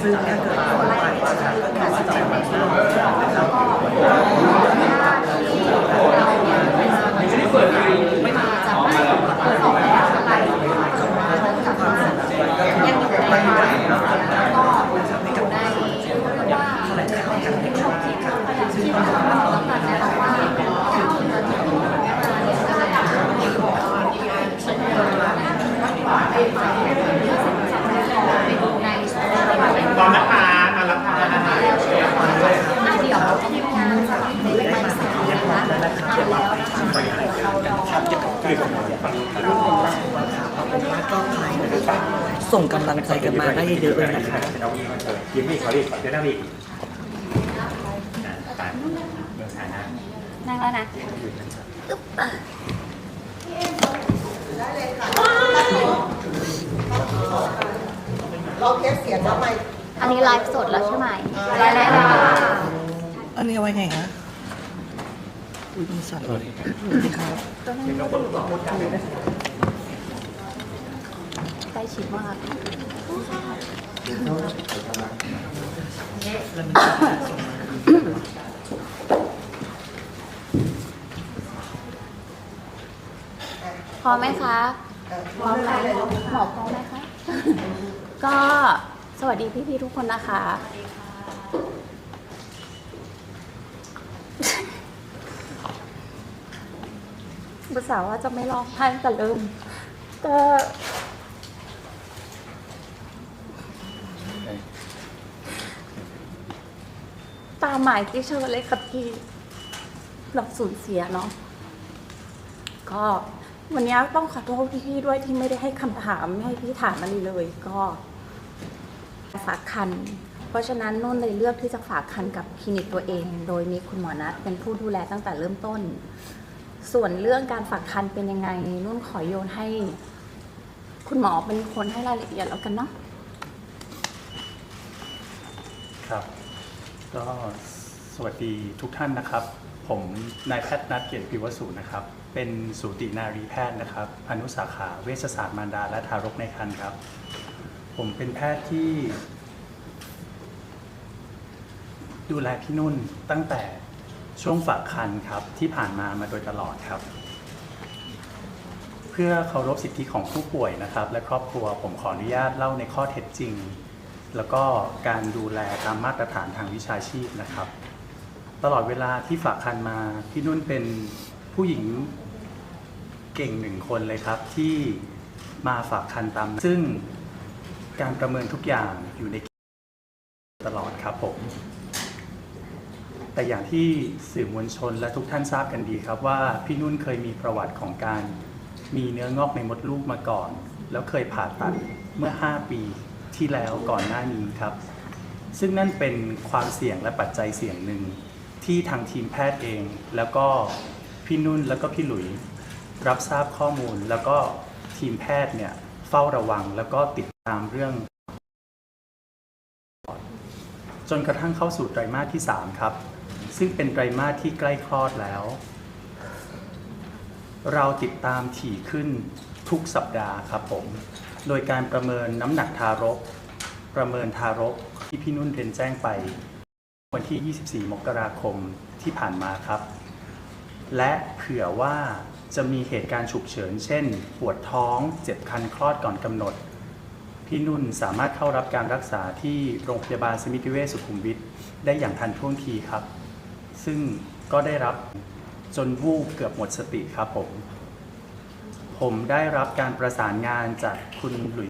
ซึ่งถ้าเกิดต่อไปนะครับก็คือว่าจะมาเริ่มแล้วก็ ไม่มาจะไม่เปิดออกแบบอะไรกับว่ายังอยู่ในวัยแล้วก็อยู่ในว่าในช่วงที่เขาที่เราต้องการนะคะว่าคือจะถึงไปดูใน ตอนนะคะนอนรับทานนะคะ เดี๋ยวทีมงานจะในใบสั่งนะคะแล้วนะคะเราเรา ก็ใครนะครับ ส่งกำลังใจกันมาได้เยอะๆเลยนะคะยิ้มอีกเขาอีกเดี๋ยวนั่งอีกไปเมืองไทยนะนั่งแล้วนะเราเทสเสียงแล้วไหมอันนี้ไลฟ์สดแล้วใช่ไหมไลฟ์แล้วอันนี้เอาไว้ไงคะอุ้ยมีสัตว์เลยครับ ล้ชิดมากพร้อมไหมคะพร้อมไหมหมอพร้อมไหมคะ ก็สวัสดีพี่ๆทุกคนนะคะภาษาว่าจะไม่ร้องไห้แต่เริ่มก็ามหมายที่เชิญเลยค่ะพี่เราสูญเสียเนาะก็วันนี้ต้องขอโทษพี่ๆด้วยที่ไม่ได้ให้คำถามไม่ให้พี่ถามอะไรเลยก็ฝากคัน เพราะฉะนั้นนุ่นเลยเลือกที่จะฝากคันกับคลินิกตัวเอง โดยมีคุณหมอนัทเป็นผู้ดูแลตั้งแต่เริ่มต้น ส่วนเรื่องการฝากคันเป็นยังไง นุ่นขอโยนให้ คุณหมอเป็นคนให้รายละเอียดแล้วกันเนาะครับ ก็สวัสดีทุกท่านนะครับ ผมนายแพทย์นัทเกียรติพิวสูนะครับ เป็นสูตินารีแพทย์นะครับ อนุสาขาเวชศาสตร์มารดาและทารกในครรภ์ครับ ผมเป็นแพทย์ที่ ดูแลพี่นุ่นตั้งแต่ช่วงฝากคันครับที่ผ่านมามาโดยตลอดครับ เพื่อเคารพสิทธิของผู้ป่วยนะครับ และครอบครัวผมขออนุญาตเล่าในข้อเท็จจริง แล้วก็การดูแลตามมาตรฐานทางวิชาชีพนะครับ ตลอดเวลาที่ฝากคันมา พี่นุ่นเป็นผู้หญิงเก่งหนึ่งคนเลยครับที่มาฝากคันตาม ซึ่งการประเมินทุกอย่างอยู่ในตลอดครับผม แต่อย่างที่สื่อมวลชนและทุกท่านทราบกันดีครับว่าพี่นุ่นเคยมีประวัติของการมีเนื้องอกในมดลูกมาก่อน แล้วเคยผ่าตัดเมื่อ 5 ปี ที่แล้วก่อนหน้านี้ครับ ซึ่งนั่นเป็นความเสี่ยงและปัจจัยเสี่ยงหนึ่งที่ทางทีมแพทย์เอง แล้วก็พี่นุ่นแล้วก็พี่หลุย รับทราบข้อมูลแล้วก็ทีมแพทย์เนี่ยเฝ้าระวังแล้วก็ติดตามเรื่อง จนกระทั่งเข้าสู่ไตรมาสที่ 3 ครับ ซึ่งเป็นไตรมาสที่ใกล้คลอดแล้ว เราติดตามถี่ขึ้นทุกสัปดาห์ครับผม โดยการประเมินน้ำหนักทารก ประเมินทารกที่พี่นุ่นเรียนแจ้งไป วันที่ 24 มกราคมที่ผ่านมาครับ และเผื่อว่าจะมีเหตุการณ์ฉุกเฉิน เช่น ปวดท้องเจ็บคันคลอดก่อนกำหนด พี่นุ่นสามารถเข้ารับการรักษาที่โรงพยาบาลสมิติเวชสุขุมวิทได้อย่างทันท่วงทีครับ ซึ่งก็ได้รับจนวูบเกือบหมดสติครับผม ผมได้รับการประสานงานจากคุณหลุย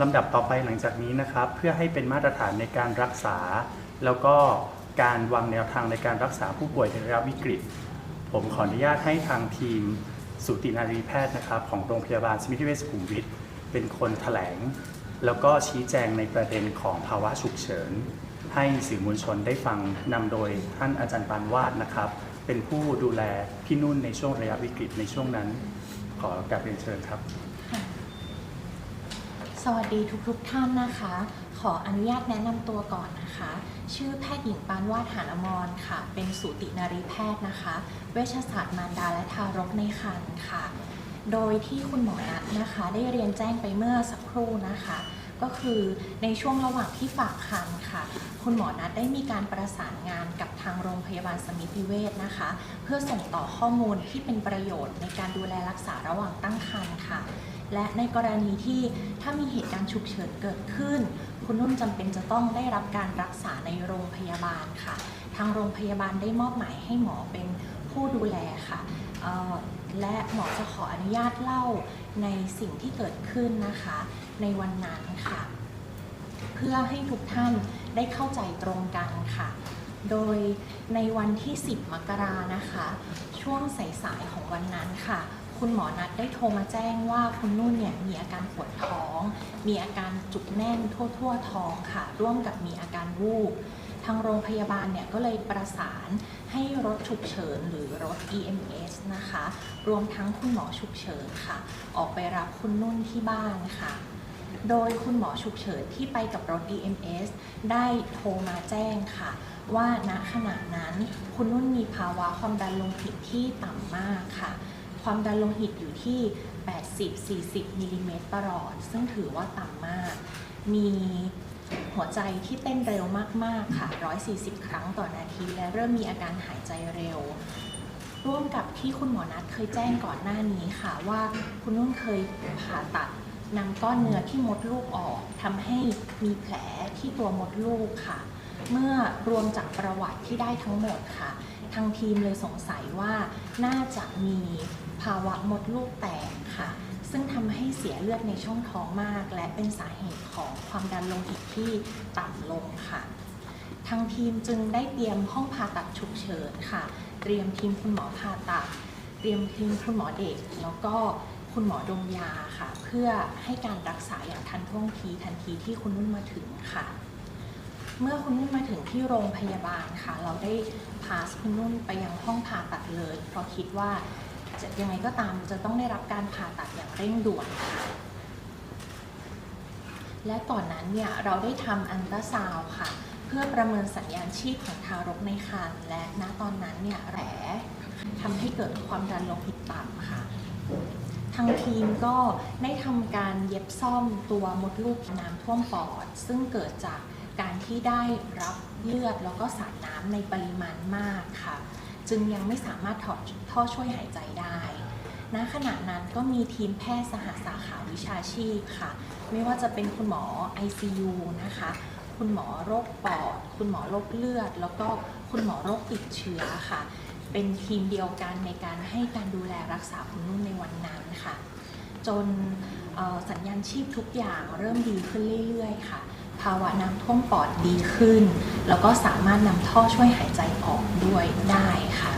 ลำดับต่อไปหลังจากนี้นะครับ เพื่อให้เป็นมาตรฐานในการรักษา แล้วก็การวางแนวทางในการรักษาผู้ป่วยในระยะวิกฤต ผมขออนุญาตให้ทางทีมสูตินารีแพทย์นะครับของโรงพยาบาลสมิติเวชสุขุมวิทเป็นคนแถลง แล้วก็ชี้แจงในประเด็นของภาวะฉุกเฉิน ให้สื่อมวลชนได้ฟังนำโดยท่านอาจารย์ปานวาดนะครับ เป็นผู้ดูแลพี่นุ่นในช่วงระยะวิกฤตในช่วงนั้น ขอกราบเรียนเชิญครับ สวัสดีทุกๆทท่านนะคะ ขออนุญาตแนะนำตัวก่อนนะคะ ชื่อแพทย์หญิงปานวาดหานอมรค่ะ เป็นสูตินารีแพทย์นะคะ เวชศาสตร์มารดาและทารกในครรภ์ค่ะ โดยที่คุณหมอนัทนะคะ ได้เรียนแจ้งไปเมื่อสักครู่นะคะ ก็คือในช่วงระหว่างที่ฝากคันค่ะ คุณหมอนัทได้มีการประสานงานกับทางโรงพยาบาลสมิติเวชนะคะ เพื่อส่งต่อข้อมูลที่เป็นประโยชน์ในการดูแลรักษาระหว่างตั้งครรภ์ค่ะ และในกรณีที่ถ้ามีเหตุการณ์ฉุกเฉินเกิดขึ้น คุณนุ่นจำเป็นจะต้องได้รับการรักษาในโรงพยาบาลค่ะ ทางโรงพยาบาลได้มอบหมายให้หมอเป็นผู้ดูแลค่ะ และหมอจะขออนุญาตเล่าในสิ่งที่เกิดขึ้นนะคะ ในวันนั้นค่ะ เพื่อให้ทุกท่านได้เข้าใจตรงกันค่ะ โดยในวันที่ 10 มกรานะคะ ช่วงสายๆของวันนั้นค่ะ คุณหมอนัดได้โทรมาแจ้งว่าคุณนุ่นเนี่ยมีอาการปวดท้อง มีอาการจุกแน่นทั่ว ๆ ท้องค่ะ ร่วมกับมีอาการวูบ ทางโรงพยาบาลเนี่ยก็เลยประสานให้รถฉุกเฉินหรือรถ EMS นะคะ รวมทั้งคุณหมอฉุกเฉินค่ะ ออกไปรับคุณนุ่นที่บ้านค่ะ โดยคุณหมอฉุกเฉินที่ไปกับรถ EMS ได้โทรมาแจ้งค่ะ ว่าณขณะนั้นคุณนุ่นมีภาวะความดันโลหิตที่ต่ำมากค่ะ ความดันโลหิตอยู่ที่ 80-40มิลลิเมตรประหลอด ซึ่งถือว่าต่ำมาก มี หัวใจที่เต้นเร็วมาก ๆ ค่ะ 140 ครั้งต่อนาที และเริ่มมีอาการหายใจเร็ว ร่วมกับที่คุณหมอนัทเคยแจ้งก่อนหน้านี้ค่ะว่าคุณนุ่นเคยผ่าตัดนำก้อนเนื้อที่มดลูกออกทำให้มีแผลที่ตัวมดลูกค่ะ เมื่อรวมจากประวัติที่ได้ทั้งหมดค่ะ ทางทีมเลยสงสัยว่าน่าจะมีภาวะมดลูกแตกค่ะ ซึ่งทำให้เสียเลือดในช่องท้องมาก และเป็นสาเหตุของความดันโลหิตที่ต่ำลงค่ะทางทีมจึงได้เตรียมห้องผ่าตัดฉุกเฉินค่ะ เตรียมทีมคุณหมอผ่าตัด เตรียมทีมคุณหมอเด็ก แล้วก็คุณหมอดมยาค่ะ เพื่อให้การรักษาอย่างทันท่วงทีทันทีที่คุณนุ่นมาถึงค่ะ เมื่อคุณนุ่นมาถึงที่โรงพยาบาลค่ะ เราได้พาสคุณนุ่นไปยังห้องผ่าตัดเลย เพราะคิดว่า จะยังไงก็ตามจะต้องได้รับการผ่าตัดอย่างเร่งด่วนค่ะและก่อนนั้นเนี่ยเราได้ทำอันตราซาวค่ะ เพื่อประเมินสัญญาณชีพของทารกในครรภ์และณตอนนั้นเนี่ยแผลทำให้เกิดความดันโลหิตต่ำค่ะ ทางทีมก็ได้ทำการเย็บซ่อมตัวมดลูกน้ำท่วมปอด ซึ่งเกิดจากการที่ได้รับเลือดแล้วก็สารน้ำในปริมาณมากค่ะ จึงยังไม่สามารถถอดท่อช่วยหายใจได้ณขณะนั้นก็มีทีมแพทย์สหสาขาวิชาชีพค่ะ ไม่ว่าจะเป็นคุณหมอ ICU นะคะ คุณหมอโรคปอด คุณหมอโรคเลือด แล้วก็คุณหมอโรคติดเชื้อค่ะ เป็นทีมเดียวกันในการให้การดูแลรักษาคุณนุ่นในวันนั้นค่ะ จนสัญญาณชีพทุกอย่างเริ่มดีขึ้นเรื่อยๆ ค่ะ ภาวะน้ำท่วมปอดดีขึ้น แล้วก็สามารถนำท่อช่วยหายใจออกด้วยได้ค่ะ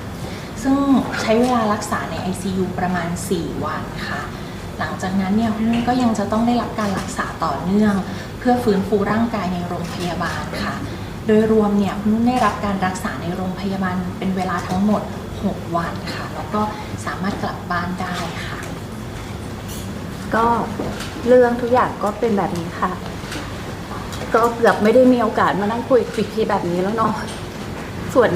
ซึ่งใช้เวลารักษาใน ICU ประมาณ 4 วันค่ะ หลังจากนั้นเนี่ยคุณนุ่นก็ยังจะต้องได้รับการรักษาต่อเนื่อง เพื่อฟื้นฟูร่างกายในโรงพยาบาลค่ะ โดยรวมเนี่ยคุณนุ่นได้รับการรักษาในโรงพยาบาลเป็นเวลาทั้งหมด 6 วันค่ะ แล้วก็สามารถกลับบ้านได้ค่ะ ก็เรื่องทุกอย่างก็เป็นแบบนี้ค่ะ ก็เกือบไม่ได้มีโอกาสมานั่งคุยกับพี่ๆแบบนี้แล้วเนาะส่วน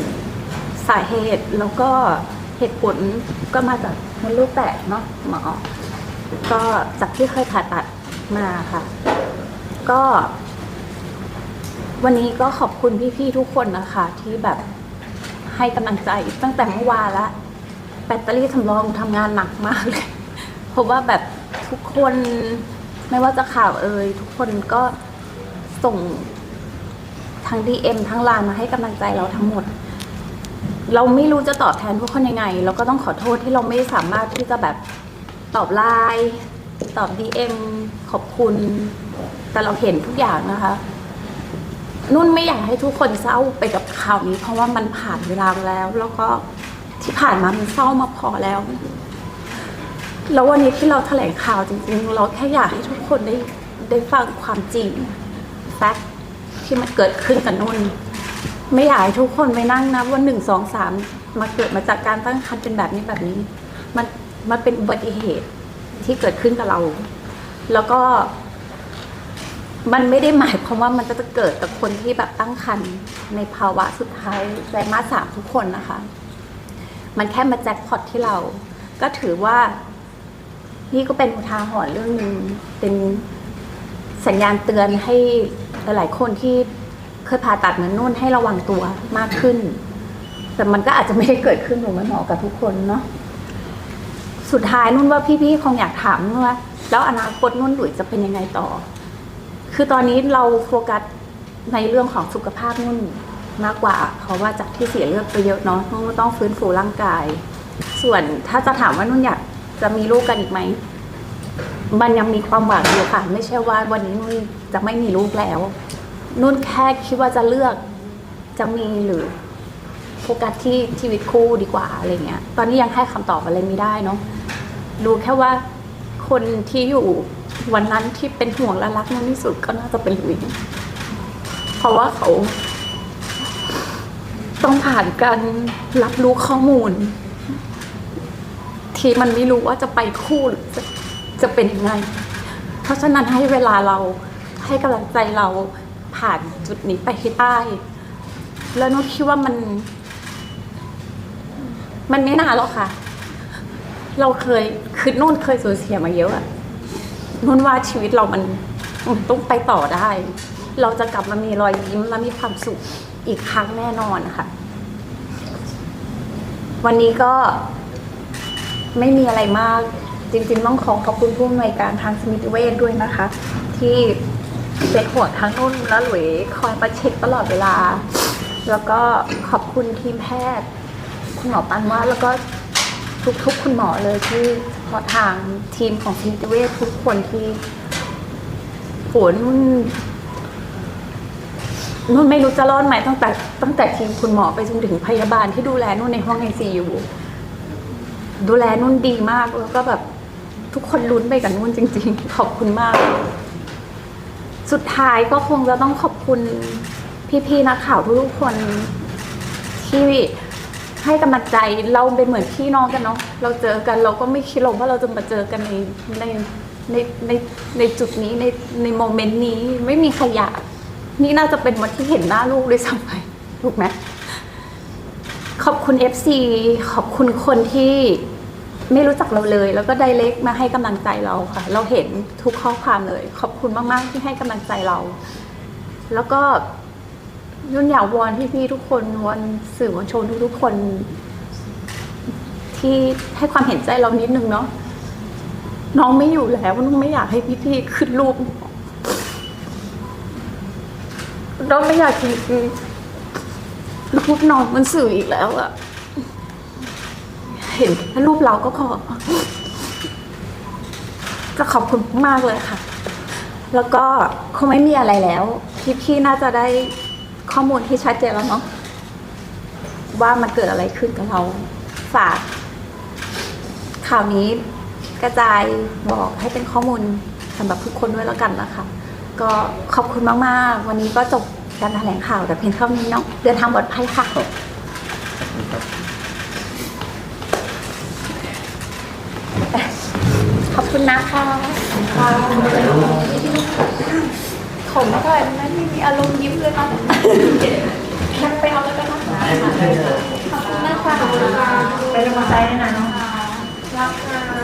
สาเหตุแล้วก็เหตุผลก็มาจากมดลูกแตกเนาะหมอ ก็จากที่เคยผ่าตัดมาค่ะ ก็ วันนี้ก็ขอบคุณพี่ๆทุกคนนะคะ ที่แบบให้กำลังใจตั้งแต่เมื่อวานละแบตเตอรี่สำรองทำงานหนักมากเลยเพราะว่าแบบทุกคนไม่ว่าจะข่าวเอ่ยทุกคนก็ ส่งทั้ง DM ทั้งไลน์มาให้กำลังใจเราทั้งหมด เราไม่รู้จะตอบแทนทุกคนยังไง เราก็ต้องขอโทษที่เราไม่สามารถที่จะแบบตอบไลน์ตอบดีเอ็มขอบคุณ แต่เราเห็นทุกอย่างนะคะ นุ่นไม่อยากให้ทุกคนเศร้าไปกับข่าวนี้ เพราะว่ามันผ่านเวลาแล้ว แล้วก็ที่ผ่านมามันเศร้ามาพอแล้ว แล้ววันนี้ที่เราแถลงข่าวจริงๆ เราแค่อยากให้ทุกคนได้ได้ฟังความจริง แฟกที่มันเกิดขึ้นกับนุ่น ไม่อยากให้ทุกคนไปนั่งนะว่าหนึ่งสองสามมาเกิดมาจากการตั้งครรภ์เป็นแบบนี้แบบนี้ มันมันเป็นอุบัติเหตุที่เกิดขึ้นกับเรา แล้วก็ มันไม่ได้หมายความว่ามันจะเกิดกับคนที่แบบตั้งครรภ์ในภาวะสุดท้ายไตรมาสสามทุกคนนะคะ มันแค่มาแจ็คพอตที่เรา ก็ถือว่า นี่ก็เป็นอุทาหรณ์เรื่องหนึ่งเป็นสัญญาณเตือนให้ หลายๆคนที่เคยผ่าตัดเหมือนนุ่นให้ระวังตัวมากขึ้น แต่มันก็อาจจะไม่ได้เกิดขึ้นเหมือนหมอกับทุกคนเนาะสุดท้ายนุ่นว่าพี่ๆคงอยากถามว่า แล้วอนาคตนุ่นหลุยจะเป็นยังไงต่อ คือตอนนี้เราโฟกัสในเรื่องของสุขภาพนุ่นมากกว่า เพราะว่าจากที่เสียเลือดไปเยอะเนาะนุ่นก็ต้องฟื้นฟูร่างกาย ส่วนถ้าจะถามว่านุ่นอยากจะมีลูกกันอีกไหม มันยังมีความหวังอยู่ค่ะ ไม่ใช่ว่าวันนี้นุ่นจะไม่มีลูกแล้ว นุ่นแค่คิดว่าจะเลือกจะมีหรือโฟกัสที่ชีวิตคู่ดีกว่าอะไรเงี้ย ตอนนี้ยังให้คำตอบอะไรไม่ได้เนาะรู้แค่ว่าคนที่อยู่วันนั้นที่เป็นห่วงและรักนุ่นที่สุดก็น่าจะเป็นลุยเพราะว่าเขาต้องผ่านการรับรู้ข้อมูล ที่มันไม่รู้ว่าจะไปคู่หรือ จะเป็นยังไง เพราะฉะนั้นให้เวลาเราให้กำลังใจเราผ่านจุดนี้ไปให้ได้ แล้วนุชคิดว่ามัน มันไม่นานหรอกค่ะ เราเคยคือนุ่นเคยสูญเสียมาเยอะอะนุ่นว่าชีวิตเรามันมันต้องไปต่อได้ เราจะกลับมามีรอยยิ้มและมีความสุขอีกครั้งแน่นอนนะคะวันนี้ก็ไม่มีอะไรมาก จริงๆต้องขอขอบคุณผู้อำนวยการทางสมิติเวชด้วยนะคะ ที่เป็นห่วงทั้งนุ่นและหลุยคอยมาเช็คตลอดเวลา แล้วก็ขอบคุณทีมแพทย์ คุณหมอปันว่าแล้วก็ทุกๆ คุณหมอเลยที่เฉพาะทางทีมของสมิติเวชทุกคนที่โหนุ่นนุ่นไม่รู้จะรอดไหมตั้งแต่ตั้งแต่ทีมคุณหมอไปจนถึงพยาบาลที่ดูแลนุ่นในห้องไอซียูดูแลนุ่นดีมากแล้วก็แบบ ทุกคนลุ้นไปกับนุ่นจริง ๆ ขอบคุณมาก สุดท้ายก็คงจะต้องขอบคุณพี่ๆนักข่าวทุกๆคนที่ให้กำลังใจเราเป็นเหมือนพี่น้องกันเนาะเราเจอกันเราก็ไม่คิดหรอกว่าเราจะมาเจอกันในในในในในจุดนี้ในในโมเมนต์นี้ไม่มีใครอยากนี่น่าจะเป็นวันที่เห็นหน้าลูกด้วยซ้ำไปถูกไหมขอบคุณ FC ขอบคุณคนที่ ไม่รู้จักเราเลย แล้วก็ไดเ c กมาให้กำลังใจเราค่ะ เราเห็นทุกข้อความเลย ขอบคุณมาก ๆ ที่ให้กำลังใจเรา แล้วก็ยุ่นอยากวอนพี่ๆทุกคนวอนสื่อมวลชนทุกๆคน ที่ให้ความเห็นใจเรานิดนึงเนาะน้องไม่อยู่แล้วนุ่นไม่อยากให้พี่ๆขึ้นรูปเราไม่อยากจริงๆรูปน้องมันสื่ออีกแล้วอะ เห็นแค่รูปเราก็พอจะขอบคุณมากเลยค่ะ แล้วก็คงไม่มีอะไรแล้ว พี่ๆน่าจะได้ข้อมูลที่ชัดเจนแล้วเนาะว่ามันเกิดอะไรขึ้นกับเราฝาก ข่าวนี้กระจายบอกให้เป็นข้อมูลสำหรับทุกคนด้วยแล้วกันนะคะ ก็ขอบคุณมากๆ วันนี้ก็จบการแถลงข่าวแต่เพียงเท่านี้เนาะเดินทางปลอดภัยค่ะ ขอบคุณนะ คะค่ะขมก่อนนะไม่มีอารมณ์ยิ้มเลยนะแคปไปเอาแล้วกันนะคะขอบคุณนะคะเป็นกำลังใจให้นะน้องรักค่ะ